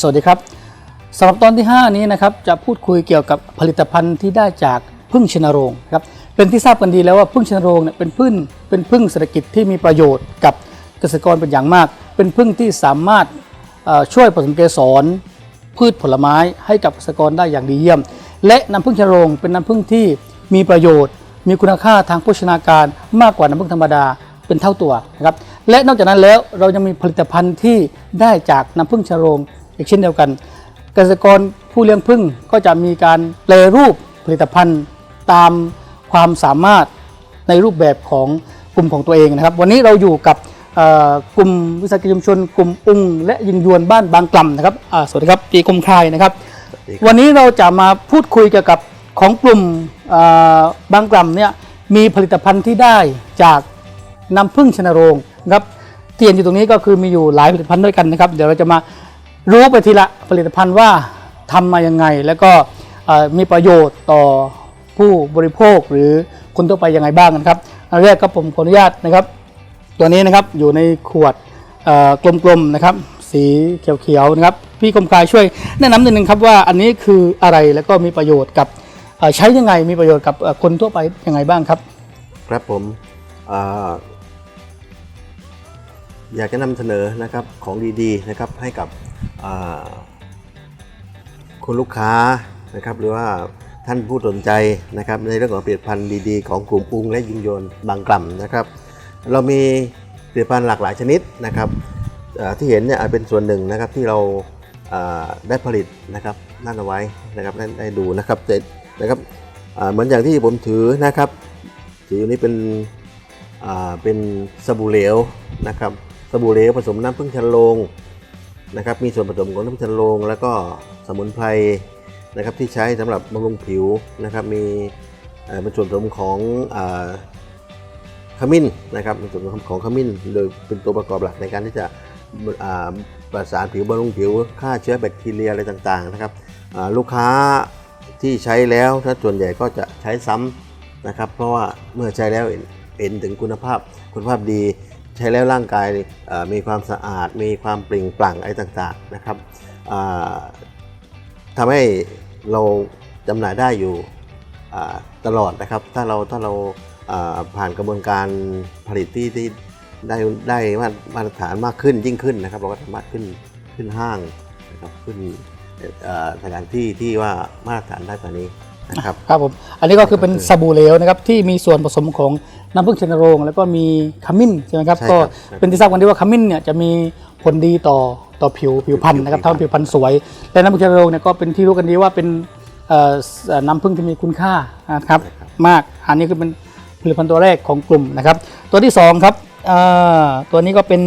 สวัสดีครับสำหรับตอนที่ 5 นี้นะครับจะพูดคุยเกี่ยวกับผลิตภัณฑ์ที่ได้จากพึ่งชนโรงครับเป็นที่ทราบกันดีแล้วว่าพึ่งชนโรงเนี่ยเป็นพึ่งเป็นพึ่งเศรษฐกิจที่มีประโยชน์กับเกษตรกรเป็นอย่างมาก เป็นพึ่งที่สามารถช่วยผสมเกสรพืชผลไม้ให้กับเกษตรกรได้อย่างดีเยี่ยม และน้ำผึ้งชะโรงเป็นน้ำผึ้งที่มีประโยชน์ มีคุณค่าทางโภชนาการมากกว่าน้ำผึ้งธรรมดาเป็นเท่าตัวนะครับและนอกจากนั้นแล้วเรายังมีผลิตภัณฑ์ที่ได้จากน้ำผึ้งชะโรง อีกเช่นเดียวกัน เกษตรกรผู้เลี้ยงผึ้งก็จะมีการแปรรูปผลิตภัณฑ์ตามความสามารถในรูปแบบของกลุ่มของตัวเองนะครับ วันนี้เราอยู่กับเอ่อกลุ่มวิสาหกิจชุมชน กลุ่มอุ้งและยิงยวนบ้านบางกล่ำนะครับอ่าสวัสดีครับปีกรมคายนะครับดีครับ วันนี้เราจะมาพูดคุยเกี่ยวกับของกลุ่มเอ่อบางกล่ำเนี่ยมีผลิตภัณฑ์ที่ได้จากน้ำผึ้งชนโรงนะครับที่เห็นอยู่ตรงนี้ก็คือมีอยู่หลายผลิตภัณฑ์ด้วยกันนะครับ เดี๋ยวเราจะมา รู้ไปทีละผลิตภัณฑ์ว่าทำมายังไง แล้วก็มีประโยชน์ต่อผู้บริโภคหรือคนทั่วไปยังไงบ้างนะครับอันแรกก็ผมขออนุญาตนะครับ ตัวนี้นะครับอยู่ในขวดกลมๆนะครับ สีเขียวๆนะครับ พี่กรมการช่วยแนะนำนิดนึงครับว่าอันนี้คืออะไรแล้วก็มีประโยชน์กับใช้ยังไงมีประโยชน์กับคนทั่วไปยังไงบ้างครับ ครับผมออยากจะนำเสนอนะครับของดีๆนะครับให้กับ คุณลูกค้านะครับหรือว่าท่านผู้สนใจนะครับในเรื่องของผลิตภัณฑ์ดีๆ ของกลุ่มอุ้งและยิงยนบางกล่ำนะครับ เรามีผลิตภัณฑ์หลากหลายชนิดนะครับที่เห็นเนี่ยเป็นส่วนหนึ่งนะครับที่เราได้ผลิตนะครับนั่นเอาไว้นะครับได้ดูนะครับเสร็จนะครับเหมือนอย่างที่ผมถือนะครับถืออยู่นี่เป็นเป็นสบู่เหลวนะครับสบู่เหลวผสมน้ำผึ้งชันโรง นะครับมีส่วนผสมของน้ำชันโรงแล้วก็สมุนไพรนะครับที่ใช้สำหรับบำรุงผิวนะครับมีเป็นส่วนผสมของอขมิ้นนะครับเป็นส่วนผสมของขมิ้นโดยเป็นตัวประกอบหลักในการที่จะอ่าประสานผิวบำรุงผิวฆ่าเชื้อแบคทีเรียอะไรต่างๆนะครับลูกค้าที่ใช้แล้วถ้าส่วนใหญ่ก็จะใช้ซ้ำนะครับ เพราะว่าเมื่อใช้แล้วเห็นเห็นถึงคุณภาพคุณภาพดี ใช้แล้วร่างกายมีความสะอาด มีความเปล่งปลั่งอะไรต่างๆนะครับทำให้เราจำหน่ายได้อยู่ตลอดนะครับ ถ้าเราถ้าเราผ่านกระบวนการผลิตที่ที่ได้ได้มามาตรฐานมากขึ้นยิ่งขึ้นนะครับ เราก็สามารถขึ้นขึ้นห้างนะครับขึ้นสถานที่ที่ว่ามาตรฐานได้กว่านี้ นะครับครับผมอันนี้ก็คือเป็นสบู่เหลวนะครับที่มีส่วนผสมของน้ำผึ้งชนโรงแล้วก็มีขมิ้นใช่ไหมครับใช่ก็ครับเป็นที่ทราบกันดีว่าขมิ้นเนี่ยจะมีผลดีต่อต่อผิวผิวพรรณนะครับผิวพรรณทำให้ผิวพรรณสวยและน้ำผึ้งชนโรงเนี่ยก็เป็นที่รู้กันดีว่าเป็นเอ่อเอ่อน้ำผึ้งที่มีคุณค่านะครับมากอันนี้คือเป็นผลิตภัณฑ์ตัวแรกของกลุ่มนะครับ ตัวที่สองครับเอ่อตัวนี้ก็เป็น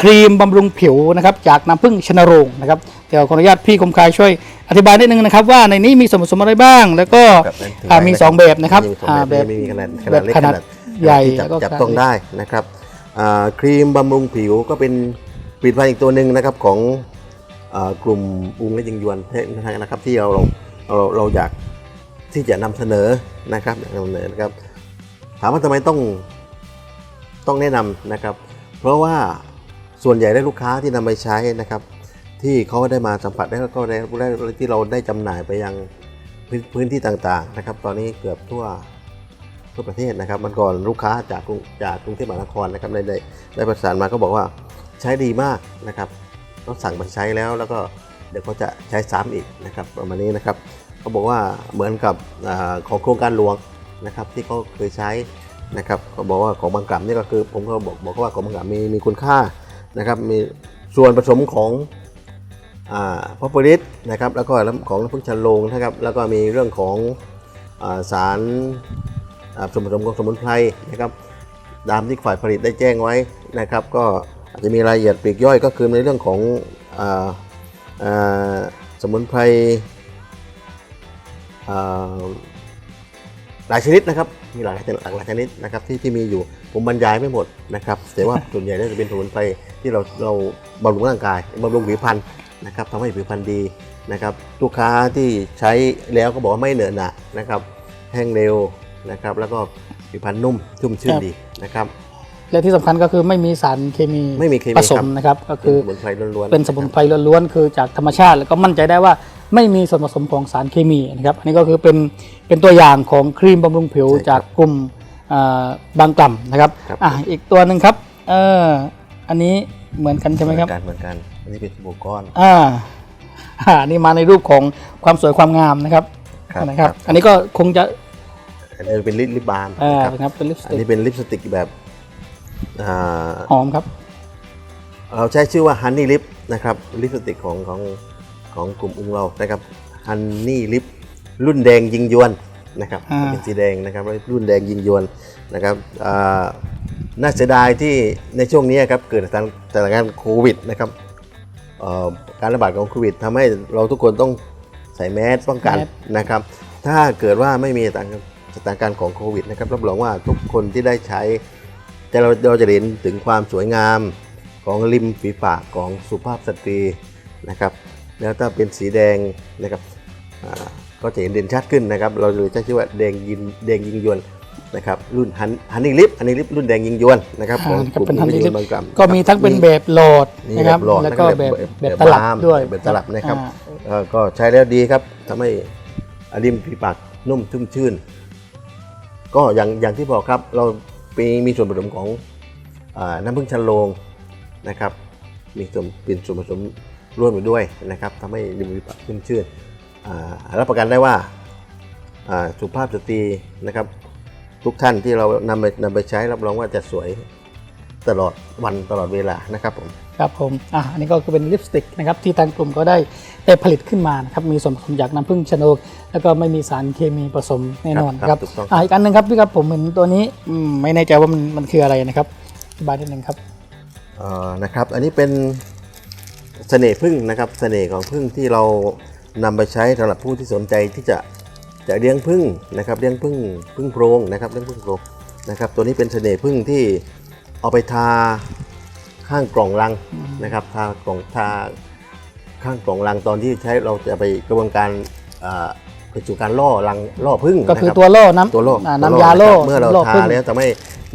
ครีมบำรุงผิวนะครับจากน้ำผึ้งชนโรงนะครับ เดี๋ยวขออนุญาตพี่คมคายช่วยอธิบายนิดนึงนะครับ ว่าในนี้มีส่วนผสมอะไรบ้าง แล้วก็ครับนั่นถือ่ามีสองแบบนะครับมีสองอ่าแบบมีขนาดขแบนาดบเล็กขนาดขนาดใหญ่ที่จับแล้วก็จับขนาดต้องได้นะครับอ่าครีมบำรุงผิวก็เป็นผลิตภัณฑ์อีกตัวหนึ่งนะครับของอ่ากลุ่มอุ้งและยิงยวนนะครับที่เราเราเราเราอยากที่จะนำเสนอนะครับอยากนำเสนอนะครับ ถามว่าทำไมต้องต้องแนะนำนะครับ เพราะว่าส่วนใหญ่ได้ลูกค้าที่นำไปใช้นะครับ ที่เขาได้มาสัมผัสได้แล้วก็ได้ได้ที่เราได้จำหน่ายไปยังพื้นที่ต่างๆนะครับ ตอนนี้เกือบทั่วทั่วประเทศนะครับมันก่อนลูกค้าจากกรุงจากกรุงเทพมหานครนะครับได้ได้ประสานมาก็บอกว่าใช้ดีมากนะครับต้องสั่งไปใช้แล้วแล้วก็เดี๋ยวเขาจะใช้ซ้ำอีกนะครับประมาณนี้นะครับเขาบอกว่าเหมือนกับอของโครงการหลวงนะครับที่เขาเคยใช้นะครับเขาบอกว่าของบางกล่ำนี่ก็คือผมก็บอกบอกว่าของบางกล่ำมีมีคุณค่านะครับมีส่วนผสมของ พอปริสนะครับแล้วก็ของน้ำผึ้งชันโรงนะครับแล้วก็มีเรื่องของอาสารส่วนผสมของสมุนไพรนะครับตามที่ฝ่ายผลิตได้แจ้งไว้นะครับ ก็อาจจะมีรายละเอียดปลีกย่อยก็คือในเรื่องของออสมุนไพรหลายชนิดนะครับ มีหลายหลากหลายชนิดนะครับที่ที่มีอยู่ผมบรรยายไม่หมดนะครับแต่ว่าส่วนใหญ่น่าจะเป็นสมุนไพรที่เราเราบำรุงร่างกายบำรุงผิวพรรณ นะครับทำให้ผิวพรรณดีนะครับลูกค้าที่ใช้แล้วก็บอกว่าไม่เหนอะหนะนะครับแห้งเร็วนะครับแล้วก็ผิวพรรณนุ่มชุ่มชื่นครับดีนะครับและที่สำคัญก็คือไม่มีสารเคมีไม่มีเคมีผสครัมบนะครับก็เป็คืนอสมุนไพรล้วนๆเป็นสมุนไพรล้วนๆคือจากธรรมชาติ แล้วก็มั่นใจได้ว่าไม่มีส่วนผสมของสารเคมีนะครับอันนี้ก็คือเป็นเป็นตัวอย่างของครีมบำรุงผิวใช่ครับจากกลุ่มอ่าบางกล่ำนะครับครับอะอีกตัวหนึ่งครับเออ อันนี้เหมือนกันใช่ไหมครับ เหมือนกันเหมือนกัน อันนี้เป็นสบู่ก้อน อ่าอ่านี่มาในรูปของความสวยความงามนะครับครับนะครับครับอันนี้ก็คงจะอันนี้เป็นลิปลิปบาล์มอ่านะครับนะครับ เป็นลิปสอันติกนี้เป็นลิปสติกแบบอ่าหอมครับ เราใช้ชื่อว่า Honey Lip นะครับลิปสติกของของของกลุ่มอุ้งเรานะครับ Honey Lip รุ่นแดงยิงยวนนะครับอ่า เป็นสีแดงนะครับแล้วรุ่นแดงยิงยวนนะครับอ่า น่าเสียดายที่ในช่วงนี้ครับเกิดสถานสถานการณ์โควิดนะครับเอ่อการระบาดของโควิดทำให้เราทุกคนต้องใส่แมสป้องกันแมสนะครับ ถ้าเกิดว่าไม่มีสถานสถานการณ์ของโควิดนะครับรับรองว่าทุกคนที่ได้ใช้แต่เราเราจะเห็นถึงความสวยงามของริมฝีปากของสุภาพสตรีนะครับ แล้วถ้าเป็นสีแดงนะครับอ่าก็จะเห็นเด่นชัดขึ้นนะครับ เราเลยใช้ชื่อว่าแดงยินแดงยิงยวน นะครับรุ่นฮันฮันนี่ลิฟฮันนี่ลิฟรุ่นแดงยิงยวนนะครับของอ่าครับกลุ่มเป็น Honey ยิงย Lip วนบางกล่ำก็มีทั้งเป็นแบบโหลดนี่นะครับแบบหลอดแล้วก็แบบแบบตลับาล์มด้วยแบบตลับนะครับอ่าเอ่อก็ใช้แล้วดีครับทำให้ริมฝีปากนุ่มชุ่มชื่น ก็อย่างอย่างที่บอกครับเรามีมีส่วนผสมของอาน้ำผึ้งชันโรงนะครับมีส่วนเป็นส่วนผสมร่วมอยู่ด้วยนะครับทำให้ริมฝีปากชุ่มชื่นอ่ารับประกันได้ว่าอ่าสุภาพสตรีนะครับ ทุกท่านที่เรานำไปนำไปใช้รับรองว่าจะสวยตลอดวันตลอดเวลานะครับผมครับผมอะอันนี้ก็คือเป็นลิปสติกนะครับที่ทางกลุ่มก็ได้ได้ผลิตขึ้นมานะครับมีส่วนผสมจากน้ำผึ้งชะโนกแล้วก็ไม่มีสารเคมีผสมแน่นอนครับครับถูกต้องอะอีกอันหนึ่งครับพี่ครับผมเห็นตัวนี้อืมไม่แน่ใจว่ามันมันคืออะไรนะครับอธิบายนิดนึงครับเอ่อนะครับ อันนี้เป็นเสน่ห์พึ่งนะครับเสน่ห์ของพึ่งที่เรานำไปใช้สำหรับผู้ที่สนใจที่จะ จะเลี้ยงพึ่งนะครับเลี้ยงพึ่งพึ่งโพรงนะครับเลี้ยงพึ่งโพรงนะครับ ตัวนี้เป็นเสน่ห์พึ่งที่เอาไปทาข้างกล่องรังนะครับ ทากล่องทาข้างกล่องรังตอนที่ใช้เราจะไปกระบวนการอ่าไปสู่การล่อรังล่อพึ่งก็คือนะรับตัวล่อน้ำตัวโล่อ่าตัวน้ำยาล่อนะครับเมื่อเราล่อทาพึ่งแล้วจะไม่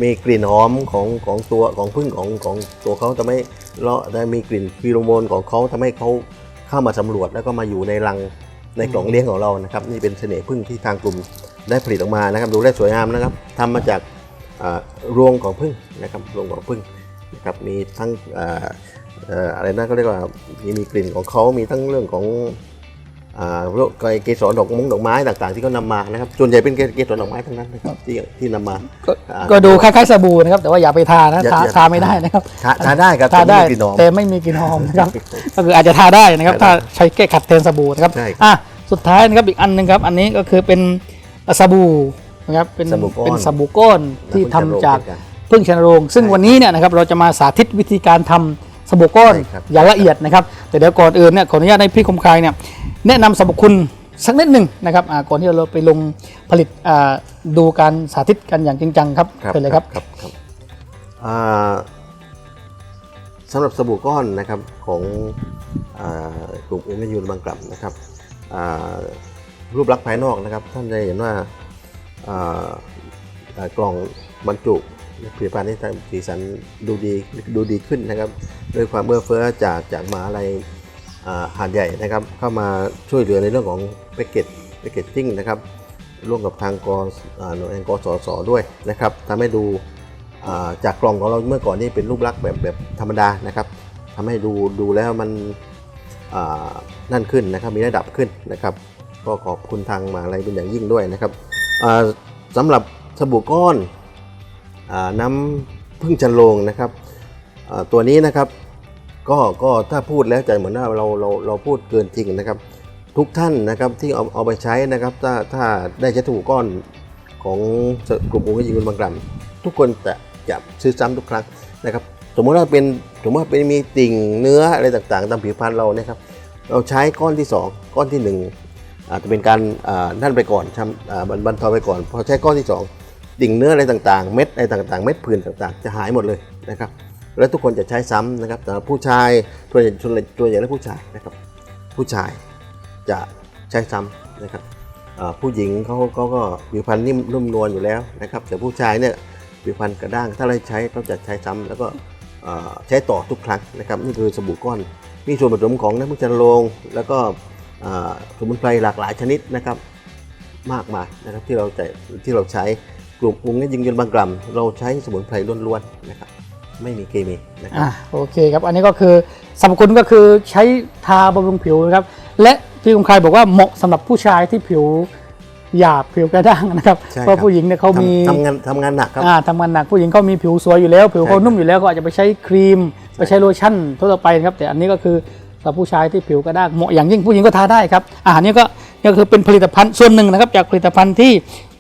มีกลิ่นหอมของของตัวของพึ่งของของตัวเขาจะไม่เลาะได้มีกลิ่นฟีโรโมนของเขาทำให้เขาเข้ามาสำรวจแล้วก็มาอยู่ในรัง ในกล่องเลี้ยงของเรานะครับนี่เป็นเสน่ห์พึ่งที่ทางกลุ่มได้ผลิตออกมานะครับ ดูได้สวยงามนะครับทำมาจากรวงของพึ่งนะครับรวงของพึ่งนะครับมีทั้งอออะไรนะเขาเรียกว่ามีมีกลิ่นของเขามีทั้งเรื่องของ เกสรดอกมงดอกไม้ต่าง ๆ ที่เขานำมานะครับส่วนใหญ่เป็นเกเกสรดอกไม้ทั้งนั้นนะครับที่ที่นำมาก็อ่าก็ดูคล้ายๆสบู่นะครับ แต่ว่าอย่าไปทานะอย่าทาอย่าทาไม่ได้นะครับทาทาได้ครับทาได้แต่ม่มีกลิ่นหอมแต่ไม่มีกลิ่นหอมนะครับก็คืออาจจะทาได้นะครับ ถ้าใช้แก้ขัดแทนสบู่นะครับใช่ครับอะสุดท้ายนะครับอีกอันหนึงครับ อันนี้ก็คือเป็นสบู่นะครับเป็นสบู่ก้อนเป็นสบู่ก้อนที่ทำจากพึ่งชนโรง ซึ่งใช่วันนี้เนี่ยนะครับเราจะมาสาธิตวิธีการทำสบู่ก้อนใช่ครับอย่างละเอียดนะครับ แต่เดี๋ยวก่อนอื่นเนี่ยขออนุญาตให้พี่คมคายเนี่ย แนะนำสรรพคุณสักนิดหนึ่งนะครับอ่าก่อนที่เราไปลงผลิตอ่าดูการสาธิตกันอย่างจริงจังครับครับเป็นเลยครับครับครับอ่าสำหรับสบู่ก้อนนะครับของอากลุ่มเอ็นยูนบางกลับนะครับอ่ารูปลักษณ์ภายนอกนะครับ ท่านจะเห็นว่าอ่าอ่ากล่องบรรจุผลิตภัณฑ์ที่ทำสีสันดูดีดูดีขึ้นนะครับ ด้วยความเอื้อเฟื้อจากจากมหาลัยอ่า หาดใหญ่นะครับเข้ามาช่วยเหลือในเรื่องของแพ็กเกจแพ็กเกจจิ้งนะครับร่วมกับทางกอ่าหน่วยงานกสศด้วยนะครับทำให้ดูจากกล่องของเราเมื่อก่อนนี่เป็นรูปลักษณ์แบบแบบธรรมดานะครับทำให้ดูดูแล้วมันนั่นขึ้นนะครับมีระดับขึ้นนะครับก็ขอบคุณทางมหาลัยเป็นอย่างยิ่งด้วยนะครับอ่าสำหรับสบู่ก้อนอน้ำพึ่งจันโรงนะครับตัวนี้นะครับ ก็ก็ถ้าพูดแล้วใจเหมือนว่าเราเราเราพูดเกินจริงนะครับ ทุกท่านนะครับที่เอาเอาไปใช้นะครับ ถ้าถ้าได้ใช้ถูกก้อนของกลุ่มองค์ยิงบางกลัมทุกคนจะจะซื้อซ้ำทุกครั้งนะครับ สมมติว่าเป็นสมมติว่าเป็นมีติ่งเนื้ออะไรต่างๆ ตามผิวพรรณเราเนี่ยครับ เราใช้ก้อนที่ 2 ก้อนที่ 1 อาจจะเป็นการนั่นไปก่อนทำบรรบรรเทาไปก่อน พอใช้ก้อนที่ 2 ติ่งเนื้ออะไรต่างๆ เม็ดอะไรต่างๆ เม็ดผื่นต่างๆ จะหายหมดเลยนะครับ แล้วทุกคนจะใช้ซ้ำนะครับแต่ผู้ชายตัวใหญ่ตัวใหญ่และผู้ชายนะครับ ผู้ชายจะใช้ซ้ำนะครับผู้หญิงเขาเขาก็ผิวพรรณนิ่มนุ่มนวลอยู่แล้วนะครับ แต่ผู้ชายเนี่ยผลิตภัณฑ์กระด้างถ้าเราใช้ก็จะใช้ซ้ำแล้วก็ใช้ต่อทุกครั้งนะครับนี่คือสบู่ก้อน มีส่วนผสมของน้ำมันจันโรงแล้วก็สมุนไพรหลากหลายชนิดนะครับมากมายนะครับที่เราใช้ที่เราใช้กลุ่มกรุงนี้ยิงยนบางกล่ำเราใช้สมุนไพรล้วนๆนะครับ ไม่มีเคมีนะครับอ่าโอเคครับ อันนี้ก็คือสรรพคุณก็คือใช้ทาบำรุงผิวนะครับ และพี่คงคายบอกว่าเหมาะสำหรับผู้ชายที่ผิวหยาบผิวกระด้างนะครับใช่ครับเพราะผู้หญิงเนี่ยเขามีทำทำงานทำงานหนักครับ อ่าทำงานหนักผู้หญิงเขามีผิวสวยอยู่แล้ว ผิวเขาใช่ครับนุ่มอยู่แล้วก็อาจจะไปใช้ครีม ไปใช้โลชั่นทั่วๆไปนะครับ แต่อันนี้ก็คือสำหรับผู้ชายที่ผิวกระด้างเหมาะอย่างยิ่งผู้หญิงก็ทาได้ครับอ่าอันนี้ก็ก็คือเป็นผลิตภัณฑ์ส่วนหนึ่งนะครับ จากผลิตภัณฑ์ที่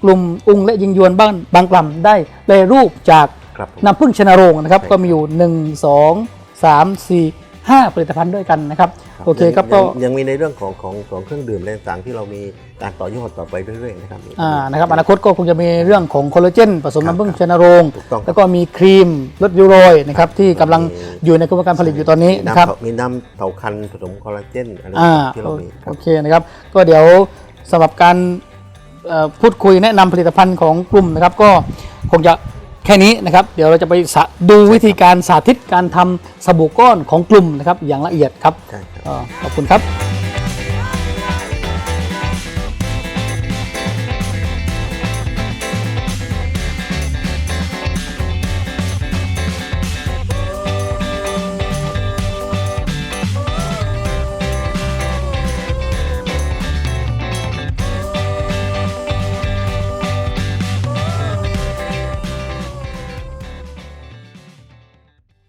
กลุ่มอุงและยิงยวนบ้านบางกล่ำได้แปรรูปจาก ครับผมน้ำผึ้งชนโรงนะครับใช่ครับ ก็มีอยู่ 1 2 3 4 5 ผลิตภัณฑ์ด้วยกันนะครับ โอเคครับก็ ยังยังมีในเรื่องของของของเครื่องดื่มอะไรต่างๆที่เรามีการต่อยอดต่อไปเรื่อยๆนะครับ อ่านะครับอนาคตก็คงจะมีเรื่องของคอลลาเจนผสมครับน้ำผึ้งชนโรง ถูกต้องครับแล้วก็มีครีมลดริ้วรอยนะครับที่กำลังมี อยู่ในกระบวนการผลิตอยู่ตอนนี้มีนะครับำเถามีน้ำเถาคันผสมคอลลาเจนอะไรอ่าที่เรามีครัโอบ เคนะครับ ก็เดี๋ยวสำหรับการเอ่อพูดคุยแนะนำผลิตภัณฑ์ของกลุ่มนะครับ ก็คงจะ แค่นี้นะครับเดี๋ยวเราจะไปสะดูวิธีการสาธิตการทำสบู่ก้อนของกลุ่มนะครับอย่างละเอียดครับใช่ครับอ่าขอบคุณครับ